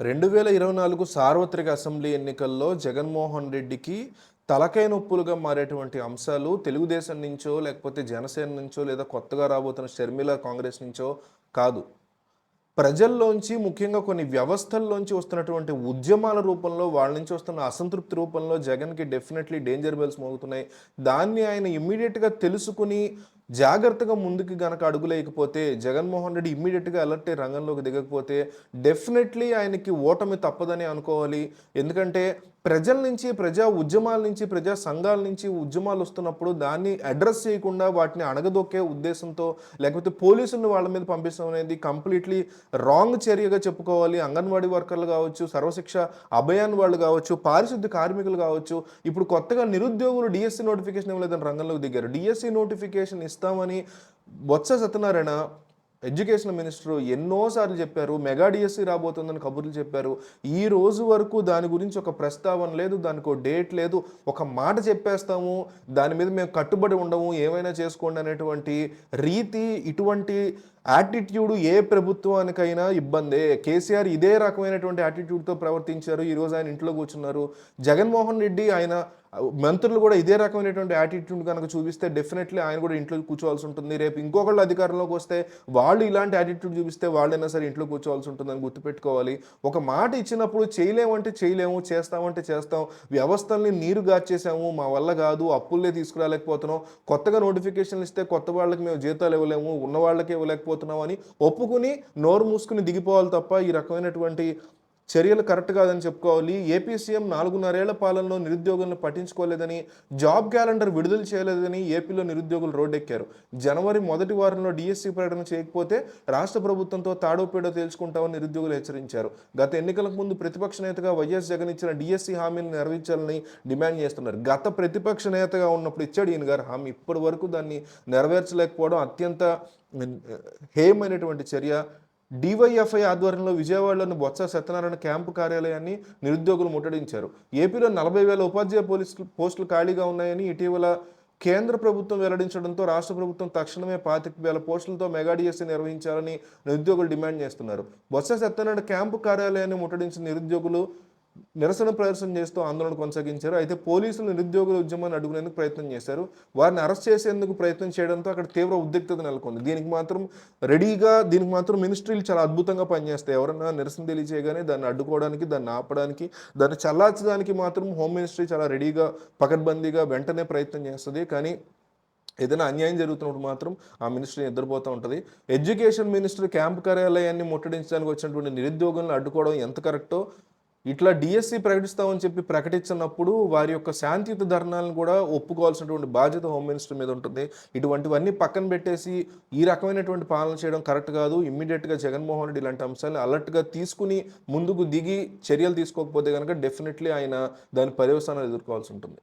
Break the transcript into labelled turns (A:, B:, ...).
A: రెండు వేల ఇరవై నాలుగు సార్వత్రిక అసెంబ్లీ ఎన్నికల్లో జగన్మోహన్ రెడ్డికి తలకాయ నొప్పులుగా మారేటువంటి అంశాలు తెలుగుదేశం నుంచో లేకపోతే జనసేన నుంచో లేదా కొత్తగా రాబోతున్న షర్మిల కాంగ్రెస్ నుంచో కాదు. ప్రజల్లోంచి ముఖ్యంగా కొన్ని వ్యవస్థల్లోంచి వస్తున్నటువంటి ఉద్యమాల రూపంలో వాళ్ళ నుంచి వస్తున్న అసంతృప్తి రూపంలో జగన్కి డెఫినెట్లీ డేంజర్ బెల్స్ మోగుతున్నాయి. దాన్ని ఆయన ఇమ్మీడియట్గా తెలుసుకుని జాగ్రత్తగా ముందుకు గనక అడుగులేయకపోతే జగన్మోహన్ రెడ్డి ఇమ్మీడియట్గా అలర్ట్ అయ్యి రంగంలోకి దిగకపోతే డెఫినెట్లీ ఆయనకి ఓటమి తప్పదని అనుకోవాలి. ఎందుకంటే ప్రజల నుంచి ప్రజా ఉద్యమాల నుంచి ప్రజా సంఘాల నుంచి ఉద్యమాలు వస్తున్నప్పుడు దాన్ని అడ్రస్ చేయకుండా వాటిని అణగదొక్కే ఉద్దేశంతో లేకపోతే పోలీసులను వాళ్ళ మీద పంపించడం అనేది కంప్లీట్లీ రాంగ్ చర్యగా చెప్పుకోవాలి. అంగన్వాడీ వర్కర్లు కావచ్చు సర్వశిక్ష అభయాన్ వాళ్ళు కావచ్చు పారిశుద్ధ్య కార్మికులు కావచ్చు. ఇప్పుడు కొత్తగా నిరుద్యోగులు డిఎస్సి నోటిఫికేషన్ ఇవ్వలేదని రంగంలోకి దిగారు. డిఎస్సి నోటిఫికేషన్ ఇస్తామని బొత్స సత్యనారాయణ ఎడ్యుకేషన్ మినిస్టర్ ఎన్నోసార్లు చెప్పారు. మెగా డిఎస్సి రాబోతుందని కబుర్లు చెప్పారు. ఈ రోజు వరకు దాని గురించి ఒక ప్రస్తావన లేదు దానికి ఒక డేట్ లేదు. ఒక మాట చెప్పేస్తాము. దాని మీద మేము కట్టుబడి ఉండము. ఏమైనా చేసుకోండి అనేటువంటి రీతి ఇటువంటి యాటిట్యూడ్ ఏ ప్రభుత్వానికైనా ఇబ్బందే. కేసీఆర్ ఇదే రకమైనటువంటి యాటిట్యూడ్తో ప్రవర్తించారు. ఈరోజు ఆయన ఇంట్లో కూర్చున్నారు. జగన్మోహన్ రెడ్డి ఆయన మంత్రులు కూడా ఇదే రకమైనటువంటి యాటిట్యూడ్ కనుక చూపిస్తే డెఫినెట్లీ ఆయన కూడా ఇంట్లో కూర్చోవాల్సి ఉంటుంది. రేపు ఇంకొకళ్ళు అధికారంలోకి వస్తే వాళ్ళు ఇలాంటి యాటిట్యూడ్ చూపిస్తే వాళ్ళైనా సరే ఇంట్లో కూర్చోవాల్సి ఉంటుందని గుర్తుపెట్టుకోవాలి. ఒక మాట ఇచ్చినప్పుడు చేయలేమంటే చేయలేము చేస్తామంటే చేస్తాం. వ్యవస్థల్ని నీరు గార్చేసాము మా వల్ల కాదు అప్పులే తీసుకురాలేకపోతున్నాం. కొత్తగా నోటిఫికేషన్లు ఇస్తే కొత్త వాళ్ళకి మేము జీతాలు ఇవ్వలేము ఉన్న వాళ్ళకి ఇవ్వలేకపోతున్నాం అని ఒప్పుకుని నోరు మూసుకుని దిగిపోవాలి తప్ప ఈ రకమైనటువంటి చర్యలు కరెక్ట్ కాదని చెప్పుకోవాలి. ఏపీ సీఎం నాలుగున్నరేళ్ళ పాలనలో నిరుద్యోగులను పట్టించుకోలేదని జాబ్ క్యాలెండర్ విడుదల చేయలేదని ఏపీలో నిరుద్యోగులు రోడ్డెక్కారు. జనవరి మొదటి వారంలో డిఎస్సీ ప్రకటన చేయకపోతే రాష్ట్ర ప్రభుత్వంతో తాడోపేడో తేల్చుకుంటామని నిరుద్యోగులు హెచ్చరించారు. గత ఎన్నికలకు ముందు ప్రతిపక్ష నేతగా వైఎస్ జగన్ ఇచ్చిన డిఎస్సీ హామీలను నెరవేర్చాలని డిమాండ్ చేస్తున్నారు. గత ప్రతిపక్ష నేతగా ఉన్నప్పుడు ఇచ్చాడు ఈయన గారు హామీ. ఇప్పటి వరకు దాన్ని నెరవేర్చలేకపోవడం అత్యంత హేయమైనటువంటి చర్య. డివైఎఫ్ఐ ఆధ్వర్యంలో విజయవాడలోని బొత్స సత్యనారాయణ క్యాంపు కార్యాలయాన్ని నిరుద్యోగులు ముట్టడించారు. ఏపీలో నలభై వేల ఉపాధ్యాయ పోలీసులు పోస్టులు ఖాళీగా ఉన్నాయని ఇటీవల కేంద్ర ప్రభుత్వం వెల్లడించడంతో రాష్ట్ర ప్రభుత్వం తక్షణమే పాతిక వేల పోస్టులతో మెగాడిఎస్సీ నిర్వహించాలని నిరుద్యోగులు డిమాండ్ చేస్తున్నారు. బొత్స సత్యనారాయణ క్యాంపు కార్యాలయాన్ని ముట్టడించిన నిరుద్యోగులు నిరసన ప్రదర్శన చేస్తూ ఆందోళన కొనసాగించారు. అయితే పోలీసులు నిరుద్యోగుల ఉద్యమాన్ని అడుగునేందుకు ప్రయత్నం చేశారు. వారిని అరెస్ట్ చేసేందుకు ప్రయత్నం చేయడంతో అక్కడ తీవ్ర ఉద్రిక్తత నెలకొంది. దీనికి మాత్రం రెడీగా దీనికి మాత్రం మినిస్ట్రీలు చాలా అద్భుతంగా పనిచేస్తాయి. ఎవరన్నా నిరసన తెలియజేయగానే దాన్ని అడ్డుకోవడానికి దాన్ని ఆపడానికి దాన్ని చల్లార్చడానికి మాత్రం హోమ్ మినిస్ట్రీ చాలా రెడీగా పకడ్బందీగా వెంటనే ప్రయత్నం చేస్తుంది. కానీ ఏదైనా అన్యాయం జరుగుతున్నప్పుడు మాత్రం ఆ మినిస్ట్రీ నిద్రపోతూ ఉంటుంది. ఎడ్యుకేషన్ మినిస్టర్ క్యాంప్ కార్యాలయాన్ని ముట్టడించడానికి వచ్చినటువంటి నిరుద్యోగులను అడ్డుకోవడం ఎంత కరెక్టో ఇట్లా డిఎస్సి ప్రకటిస్తామని చెప్పి ప్రకటించినప్పుడు వారి యొక్క శాంతియుత ధర్నాలను కూడా ఒప్పుకోవాల్సినటువంటి బాధ్యత హోమ్ మినిస్టర్ మీద ఉంటుంది. ఇటువంటివన్నీ పక్కన పెట్టేసి ఈ రకమైనటువంటి పాలన చేయడం కరెక్ట్ కాదు. ఇమ్మీడియట్గా జగన్మోహన్ రెడ్డి ఇలాంటి అంశాలను అలర్ట్గా తీసుకుని ముందుకు దిగి చర్యలు తీసుకోకపోతే కనుక డెఫినెట్లీ ఆయన దాని పర్యవసానాలు ఎదుర్కోవాల్సి ఉంటుంది.